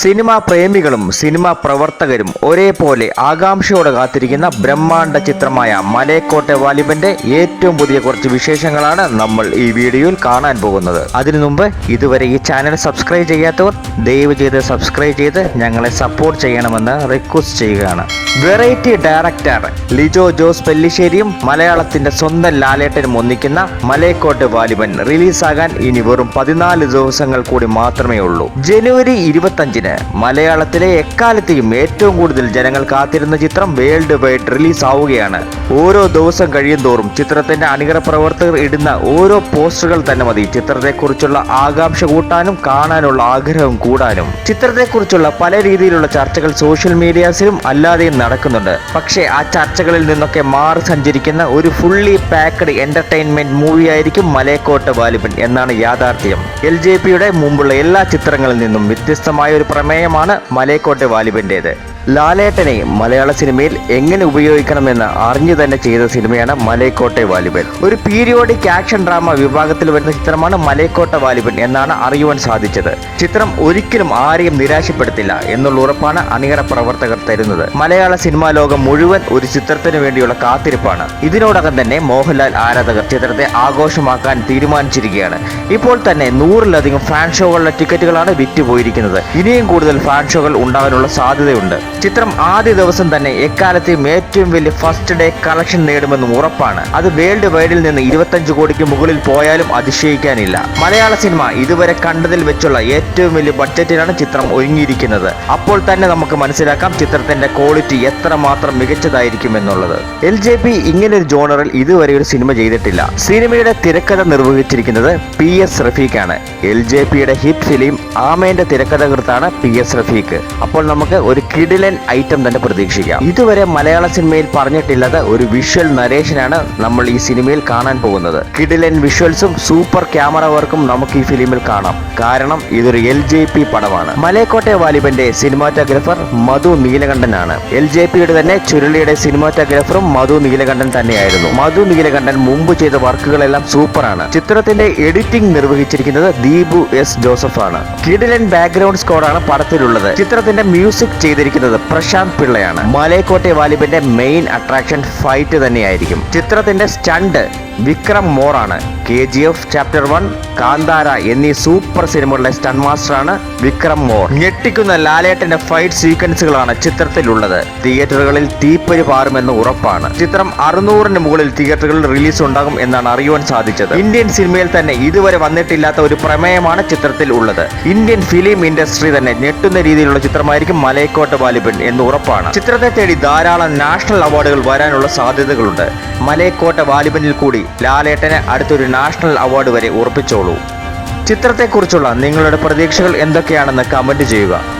Cinema പ്രേമികളും cinema പ്രവർത്തകരും ഒരേപോലെ ആകാംക്ഷയോടെ കാത്തിരിക്കുന്ന ബ്രഹ്മാണ്ഡ ചിത്രമായ മലയക്കോട്ടെ വാലിബന്റെ ഏറ്റവും പുതിയ കുറച്ച് വിശേഷങ്ങളാണ് നമ്മൾ ഈ വീഡിയോയിൽ കാണാൻ പോകുന്നത്. അതിനു മുമ്പ് ഇതുവരെ ഈ ചാനൽ സബ്സ്ക്രൈബ് ചെയ്യാത്തവർ ദയവ് ചെയ്ത് സബ്സ്ക്രൈബ് ചെയ്ത് ഞങ്ങളെ സപ്പോർട്ട് ചെയ്യണമെന്ന് റിക്വസ്റ്റ് ചെയ്യുകയാണ്. വെറൈറ്റി ഡയറക്ടർ ലിജോ ജോസ് പെല്ലിശ്ശേരിയും മലയാളത്തിന്റെ സ്വന്തം ലാലേട്ടനും ഒന്നിക്കുന്ന മലയക്കോട്ടെ വാലിബൻ റിലീസാകാൻ ഇനി വെറും പതിനാല് ദിവസങ്ങൾ കൂടി മാത്രമേ ഉള്ളൂ. ജനുവരി ഇരുപത്തഞ്ചിന് മലയാളത്തിലെ എക്കാലത്തെയും ഏറ്റവും കൂടുതൽ ജനങ്ങൾ കാത്തിരുന്ന ചിത്രം വേൾഡ് വൈഡ് റിലീസ് ആവുകയാണ് ഓരോ ദിവസം കഴിയും തോറും ചിത്രത്തിന്റെ അണികര പ്രവർത്തകർ ഇടുന്ന ഓരോ പോസ്റ്ററുകൾ തന്നെ മതി. ചിത്രത്തെക്കുറിച്ചുള്ള ആകാംക്ഷ കൂട്ടാനും കാണാനുള്ള ആഗ്രഹം കൂടാനും. ചിത്രത്തെക്കുറിച്ചുള്ള പല രീതിയിലുള്ള ചർച്ചകൾ സോഷ്യൽ മീഡിയാസിലും അല്ലാതെയും നടക്കുന്നുണ്ട്. പക്ഷേ ആ ചർച്ചകളിൽ നിന്നൊക്കെ മാറി സഞ്ചരിക്കുന്ന ഒരു ഫുള്ളി പാക്ഡ് എന്റർടൈൻമെന്റ് മൂവിയായിരിക്കും മലയക്കോട്ട് വാലിബൻ എന്നാണ് യാഥാർത്ഥ്യം. എൽ ജെ പിയുടെ മുമ്പുള്ള എല്ലാ ചിത്രങ്ങളിൽ നിന്നും വ്യത്യസ്തമായ ഒരു പ്രമേയമാണ് മലയക്കോട്ടെ വാലിബന്റേത്. ലാലേട്ടനെ മലയാള സിനിമയിൽ എങ്ങനെ ഉപയോഗിക്കണമെന്ന് അറിഞ്ഞു തന്നെ ചെയ്ത സിനിമയാണ് മലയക്കോട്ടെ വാലിബൻ. ഒരു പീരിയോഡിക് ആക്ഷൻ ഡ്രാമ വിഭാഗത്തിൽ വരുന്ന ചിത്രമാണ് മലയക്കോട്ട വാലിബൻ എന്നാണ് അറിയുവാൻ സാധിച്ചത്. ചിത്രം ഒരിക്കലും ആരെയും നിരാശപ്പെടുത്തില്ല എന്നുള്ള ഉറപ്പാണ് അണിയറ പ്രവർത്തകർ തരുന്നത്. മലയാള സിനിമാ ലോകം മുഴുവൻ ഒരു ചിത്രത്തിനു വേണ്ടിയുള്ള കാത്തിരിപ്പാണ്. ഇതിനോടകം തന്നെ മോഹൻലാൽ ആരാധകർ ചിത്രത്തെ ആഘോഷമാക്കാൻ തീരുമാനിച്ചിരിക്കുകയാണ്. ഇപ്പോൾ തന്നെ നൂറിലധികം ഫാൻ ഷോകളുടെ ടിക്കറ്റുകളാണ് വിറ്റുപോയിരിക്കുന്നത്. ഇനിയും കൂടുതൽ ഫാൻ ഷോകൾ ഉണ്ടാകാനുള്ള സാധ്യതയുണ്ട്. ചിത്രം ആദ്യ ദിവസം തന്നെ എക്കാലത്തെയും ഏറ്റവും വലിയ ഫസ്റ്റ് ഡേ കളക്ഷൻ നേടുമെന്നും ഉറപ്പാണ്. അത് വേൾഡ് വൈഡിൽ നിന്ന് ഇരുപത്തഞ്ച് കോടിക്ക് മുകളിൽ പോയാലും അതിശയിക്കാനില്ല. മലയാള സിനിമ ഇതുവരെ കണ്ടതിൽ വെച്ചുള്ള ഏറ്റവും വലിയ ബഡ്ജറ്റിലാണ് ചിത്രം ഒരുങ്ങിയിരിക്കുന്നത്. അപ്പോൾ തന്നെ നമുക്ക് മനസ്സിലാക്കാം ചിത്രത്തിന്റെ ക്വാളിറ്റി എത്രമാത്രം മികച്ചതായിരിക്കും എന്നുള്ളത് എൽ ജെ പി ഇങ്ങനെ ഒരു ജോണറിൽ ഇതുവരെ ഒരു സിനിമ ചെയ്തിട്ടില്ല. സിനിമയുടെ തിരക്കഥ നിർവഹിച്ചിരിക്കുന്നത് പി എസ് റഫീഖാണ്. എൽ ജെ പിയുടെ ഹിറ്റ് ഫിലിം ആമേന്റെ തിരക്കഥകൃത്താണ് പി എസ് റഫീഖ്. അപ്പോൾ നമുക്ക് ഒരു കിടിലൻ ഐറ്റം തന്നെ പ്രതീക്ഷിക്കാം. ഇതുവരെ മലയാള സിനിമയിൽ പറഞ്ഞിട്ടില്ലാത്ത ഒരു വിഷ്വൽ നരേഷനാണ് നമ്മൾ ഈ സിനിമയിൽ കാണാൻ പോകുന്നത്. കിടിലൻ വിഷ്വൽസും സൂപ്പർ ക്യാമറ വർക്കും നമുക്ക് ഈ ഫിലിമിൽ കാണാം. കാരണം ഇതൊരു എൽ ജെ പി പടമാണ്. മലയക്കോട്ടെ വാലിബന്റെ സിനിമാറ്റോഗ്രാഫർ മധു നീലകണ്ഠനാണ്. എൽ ജെ പിയുടെ തന്നെ ചുരുളിയുടെ സിനിമാറ്റോഗ്രാഫറും മധു നീലകണ്ഠൻ തന്നെയായിരുന്നു. മധു നീലകണ്ഠൻ മുമ്പ് ചെയ്ത വർക്കുകളെല്ലാം സൂപ്പറാണ് ചിത്രത്തിന്റെ എഡിറ്റിംഗ് നിർവഹിച്ചിരിക്കുന്നത് ദീപു എസ് ജോസഫ് ആണ് കിടിലൻ ബാക്ക്ഗ്രൗണ്ട് സ്കോഡാണ് പടത്തിലുള്ളത്. ചിത്രത്തിന്റെ മ്യൂസിക് ചെയ്തിരിക്കുന്നത് പ്രശാന്ത് പിള്ളയാണ്. മലയക്കോട്ടെ വാലിബിന്റെ മെയിൻ അട്രാക്ഷൻ ഫൈറ്റ് തന്നെയായിരിക്കും. ചിത്രത്തിന്റെ stunt Vikram മോറാണ്. K G F chapter one Kantara എന്നീ സൂപ്പർ സിനിമകളുടെ സ്റ്റൺ മാസ്റ്ററാണ് വിക്രം മോർ. ഞെട്ടിക്കുന്ന ലാലേട്ടന്റെ ഫൈറ്റ് സീക്വൻസുകളാണ് ചിത്രത്തിലുള്ളത്. തിയേറ്ററുകളിൽ തീപ്പൊരി പാറുമെന്ന് ഉറപ്പാണ്. ചിത്രം അറുന്നൂറിന് മുകളിൽ തിയേറ്ററുകളിൽ റിലീസ് ഉണ്ടാകും എന്നാണ് അറിയുവാൻ സാധിച്ചത്. ഇന്ത്യൻ സിനിമയിൽ തന്നെ ഇതുവരെ വന്നിട്ടില്ലാത്ത ഒരു പ്രമേയമാണ് ചിത്രത്തിൽ ഉള്ളത് ഇന്ത്യൻ ഫിലിം ഇൻഡസ്ട്രി തന്നെ ഞെട്ടുന്ന രീതിയിലുള്ള ചിത്രമായിരിക്കും മലയക്കോട്ട് വാലിബൻ എന്ന് ഉറപ്പാണ്. ചിത്രത്തെ തേടി ധാരാളം നാഷണൽ അവാർഡുകൾ വരാനുള്ള സാധ്യതകളുണ്ട്. മലയക്കോട്ട വാലിബനിൽ കൂടി ലാലേട്ടനെ അടുത്തൊരു നാഷണൽ അവാർഡ് വരെ ഉറപ്പിച്ചോളൂ. ചിത്രത്തെക്കുറിച്ചുള്ള നിങ്ങളുടെ പ്രതീക്ഷകൾ എന്തൊക്കെയാണെന്ന് കമന്റ് ചെയ്യുക.